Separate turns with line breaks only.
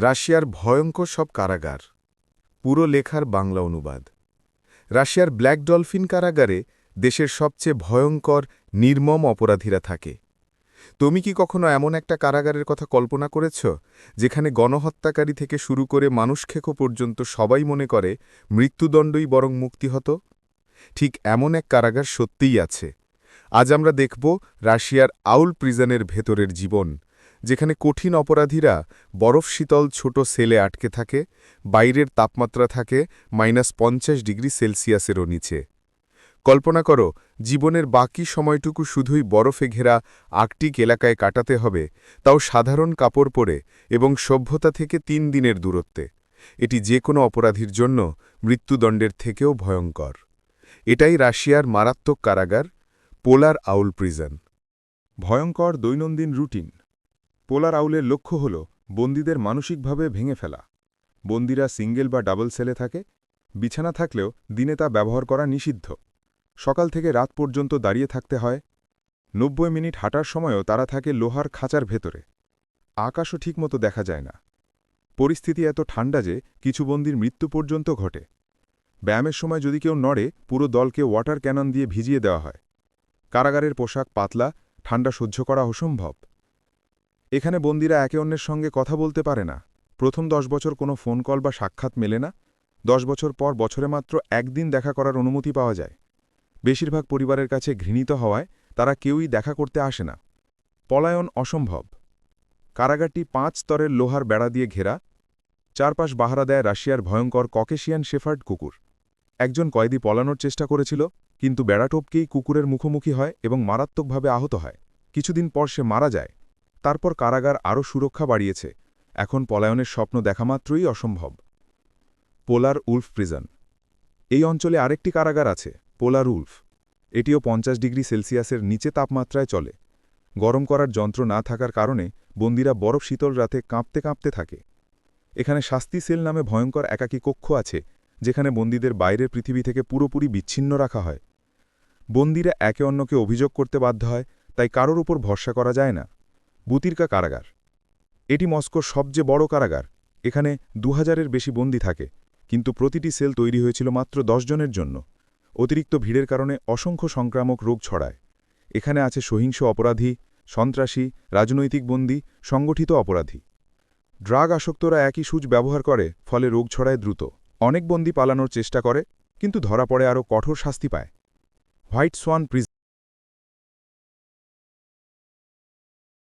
রাশিয়ার ভয়ঙ্কর সব কারাগার। পুরো লেখার বাংলা অনুবাদ। রাশিয়ার ব্ল্যাক ডলফিন কারাগারে দেশের সবচেয়ে ভয়ঙ্কর, নির্মম অপরাধীরা থাকে। তুমি কি কখনো এমন একটা কারাগারের কথা কল্পনা করেছ, যেখানে গণহত্যাকারী থেকে শুরু করে মানুষখেকো পর্যন্ত সবাই মনে করে মৃত্যুদণ্ডই বরং মুক্তি হতো? ঠিক এমন এক কারাগার সত্যিই আছে। আজ আমরা দেখব রাশিয়ার আউল প্রিজনের ভেতরের জীবন। যেখানে কঠিন অপরাধীরা বরফ শীতল ছোট সেলে আটকে থাকে, বাইরের তাপমাত্রা থাকে মাইনাস পঞ্চাশ ডিগ্রি সেলসিয়াসেরও নিচে। কল্পনা করো, জীবনের বাকি সময়টুকু শুধুই বরফে ঘেরা আর্কটিক এলাকায় কাটাতে হবে, তাও সাধারণ কাপড় পরে এবং সভ্যতা থেকে তিন দিনের দূরত্বে। এটি যে কোনো অপরাধীর জন্য মৃত্যুদণ্ডের থেকেও ভয়ঙ্কর। এটাই রাশিয়ার মারাত্মক কারাগার, পোলার আউল প্রিজন।
ভয়ঙ্কর দৈনন্দিন রুটিন। পোলার আউলের লক্ষ্য হল বন্দীদের মানসিকভাবে ভেঙে ফেলা। বন্দীরা সিঙ্গেল বা ডাবল সেলে থাকে, বিছানা থাকলেও দিনে তা ব্যবহার করা নিষিদ্ধ। সকাল থেকে রাত পর্যন্ত দাঁড়িয়ে থাকতে হয়, নব্বই মিনিট হাঁটার সময়ও তারা থাকে লোহার খাঁচার ভেতরে। আকাশও ঠিকমতো দেখা যায় না। পরিস্থিতি এত ঠান্ডা যে কিছু বন্দির মৃত্যু পর্যন্ত ঘটে। ব্যায়ামের সময় যদি কেউ নড়ে, পুরো দলকে ওয়াটার ক্যানন দিয়ে ভিজিয়ে দেওয়া হয়। কারাগারের পোশাক পাতলা, ঠান্ডা সহ্য করা অসম্ভব। এখানে বন্দিরা একে অন্যের সঙ্গে কথা বলতে পারে না। প্রথম দশ বছর কোনো ফোন কল বা সাক্ষাৎ মেলে না। দশ বছর পর বছরে মাত্র একদিন দেখা করার অনুমতি পাওয়া যায়। বেশিরভাগ পরিবারের কাছে ঘৃণিত হওয়ায় তারা কেউই দেখা করতে আসে না। পলায়ন অসম্ভব। কারাগারটি পাঁচ স্তরের লোহার বেড়া দিয়ে ঘেরা। চারপাশ বাহারা দেয় রাশিয়ার ভয়ঙ্কর ককেশিয়ান শেফার্ড কুকুর। একজন কয়েদি পলানোর চেষ্টা করেছিল, কিন্তু বেড়াটোপকেই কুকুরের মুখোমুখি হয় এবং মারাত্মকভাবে আহত হয়। কিছুদিন পর সে মারা যায়। তারপর কারাগার আরও সুরক্ষা বাড়িয়েছে। এখন পলায়নের স্বপ্ন দেখামাত্রই অসম্ভব। Polar wolf prison. এই অঞ্চলে আরেকটি কারাগার আছে, পোলার উলফ। এটিও পঞ্চাশ ডিগ্রি সেলসিয়াসের নিচে তাপমাত্রায় চলে। গরম করার যন্ত্র না থাকার কারণে বন্দিরা বরফ শীতল রাতে কাঁপতে কাঁপতে থাকে। এখানে শাস্তি সেল নামে ভয়ঙ্কর একাকী কক্ষ আছে, যেখানে বন্দীদের বাইরের পৃথিবী থেকে পুরোপুরি বিচ্ছিন্ন রাখা হয়। বন্দীরা একে অন্যকে অভিযোগ করতে বাধ্য হয়, তাই কারোর উপর ভরসা করা যায় না। বুতিরকা কারাগার। এটি মস্কোর সবচেয়ে বড় কারাগার। এখানে দু হাজারের বেশি বন্দী থাকে, কিন্তু প্রতিটি সেল তৈরি হয়েছিল মাত্র জনের জন্য। অতিরিক্ত ভিড়ের কারণে অসংখ্য সংক্রামক রোগ ছড়ায়। এখানে আছে সহিংস অপরাধী, সন্ত্রাসী, রাজনৈতিক বন্দী, সংগঠিত অপরাধী। ড্রাগ আসক্তরা একই সুচ ব্যবহার করে, ফলে রোগ ছড়ায় দ্রুত। অনেক বন্দী পালানোর চেষ্টা করে, কিন্তু ধরা পড়ে আরও কঠোর শাস্তি পায়। White Schwann প্রিজ